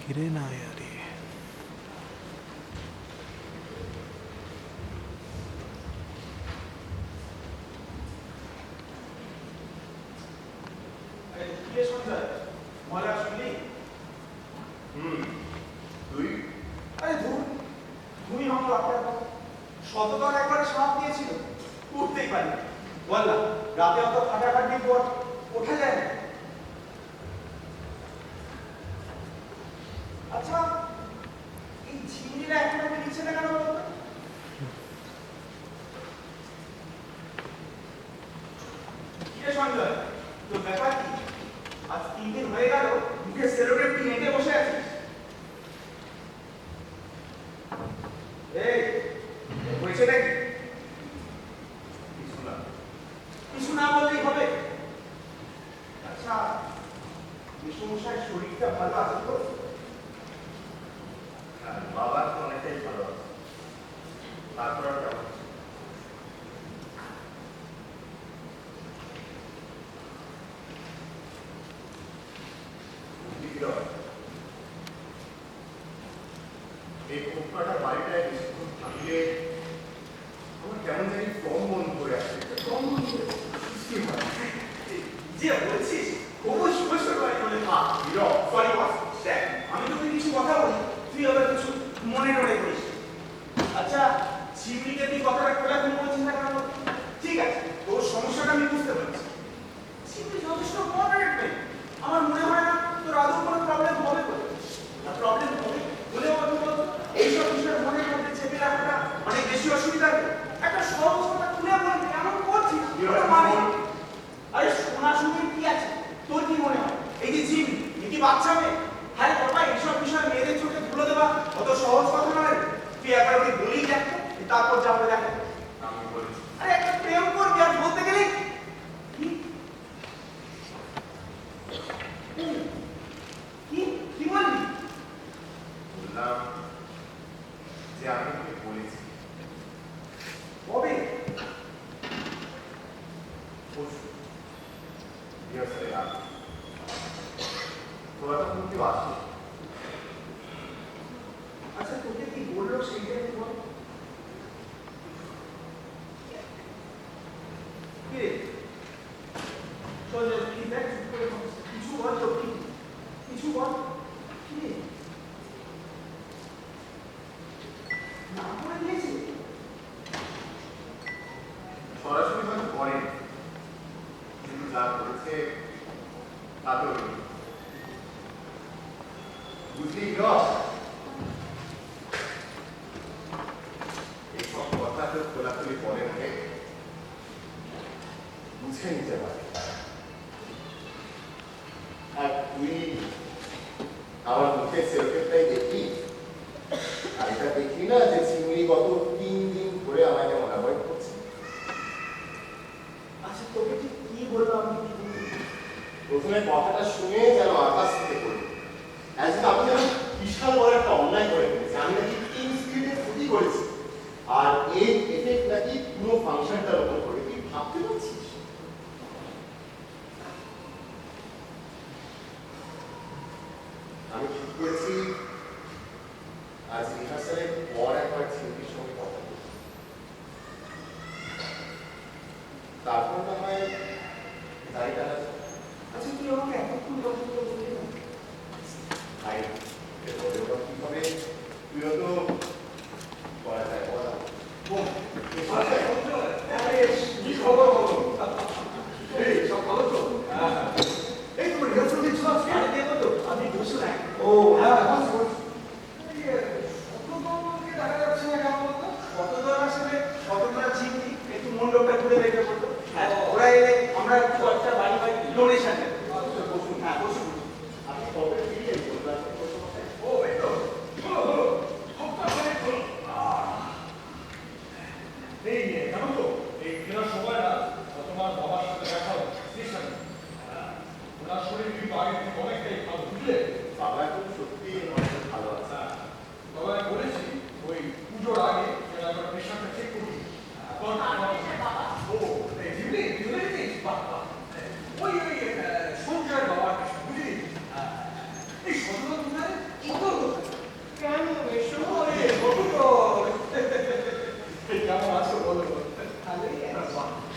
गिरे ना यार ये কে সঞ্জয় মজা শুনলি হুম তুই আরে ধুর তুমি আমার আপনার শতবার একবার সাপ দিয়েছিল উঠতেই পারি বললাম রাতে অত ফাটাফাটির পর ওঠা যায় না বাচ্চা মেয়ে? হ্যাঁ বাবা, এইসব বিষয়ে মেয়েদের চোখে ধুলো দেওয়া অত সহজ কথা নয়। তুই একবার ওকে বলেই দেখ, তারপর যাব দেখ। আমি আরে, একটা প্রেম করবি আর বলতে গেলে? কি? কি? বললি বললাম যে ওকে বলেছি কবে পরশু রিহার্সালে রাত তোরা তখন কেউ আসে আচ্ছা তোকে কি বলল সেইটা একটু বল কি রে চল কি দেখ চুপ করে বস। কিছু বল তো কি কিছু বল কি রে না করে দিয়েছে সরাসরি হয়তো করেন কিন্তু যা করেছে তা তো বুঝলি রস এইসব কথা তো খোলাখুলি পরে মুখে বুঝে নিতে পারে আর তুই আর এটা দেখি না যে চিংড়ি গত তিন দিন ধরে করছে আচ্ছা তোকে ঠিক কি প্রথমে কথাটা শুনে যেন আকাশ থেকে অ্যাজ আমি যেন বিশাল বড় একটা অন্যায় করে আমি নাকি তিন ক্ষতি করেছি আর এর এফেক্ট নাকি পুরো ফাংশনটার উপর পড়ে তুই ভাবতে পারছিস আমি ঠিক করেছি আজ রিহার্সালের পর একবার ছেলেটির সঙ্গে কথা বলব তারপর না হয় গাড়িটা আচ্ছা তুই আমাকে এতক্ষণ কথা বলে বললি না ভাই এরপরে ওটা কি হবে তুইও তো করা যায় বলা বোন, আচ্ছা, আরে, কি খবর বলো? এই, সব ভালো তো? এই, তোমার rehearsal দিচ্ছ আজকে? আরে, দেবো তো, আপনি বসে নাই। ও, হ্যাঁ, বস, বস। এই, শতদ্রকে দেখা যাচ্ছে না কেন বলতো? শতদ্র আসলে শতদ্রা ঝিমনি, একটু মণ্ডপটা ঘুরে দেখে বলতো। আর ওরা এলে আমরা একটু একটা বাড়ি বাড়ি ডোনেশন দেবো। বসুন, হ্যাঁ, বসুন, বসুন। আপনি কবে ফিরে বললাম ও, এই তো। হলো, হলো। সপ্তাহখানেক হলো। এই নিয়ে জানো তো এই কেনার সময় না তোমার বাবার সাথে দেখা হলো স্টেশনে ওনার শরীর কিন্তু আগে থেকে অনেকটাই ভালো বুঝলে বাবা এখন সত্যি অনেক ভালো আছে বাবা বলেছি ওই পুজোর আগে একবার প্রেশারটা চেক এখন ও এই জিমনি জিমনি বাহ ওই ওই সঞ্জয়ের বাবার বুঝলি এই কোথায় একটু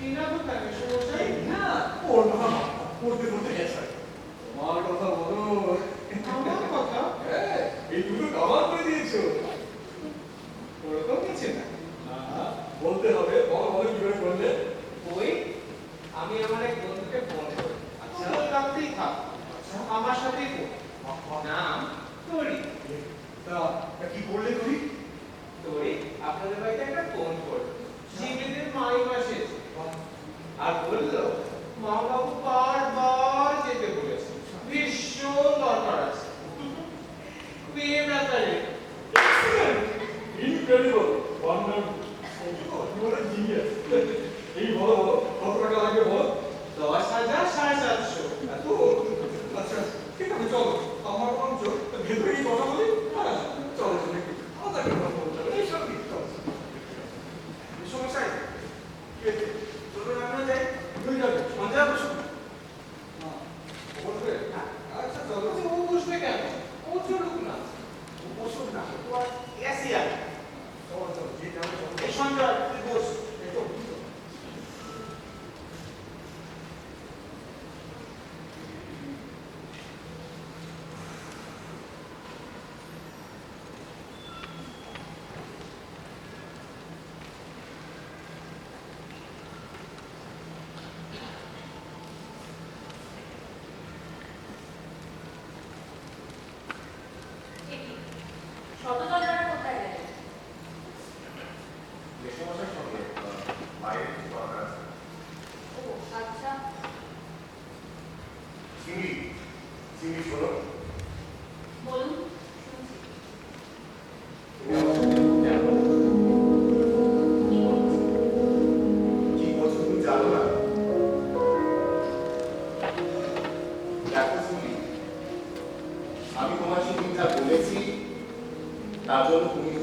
Mina, du kan ju så säga. Ja, ordna han. Ordna ordentligt. শত a todo comigo.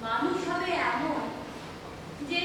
মানুষ হবে এমন যে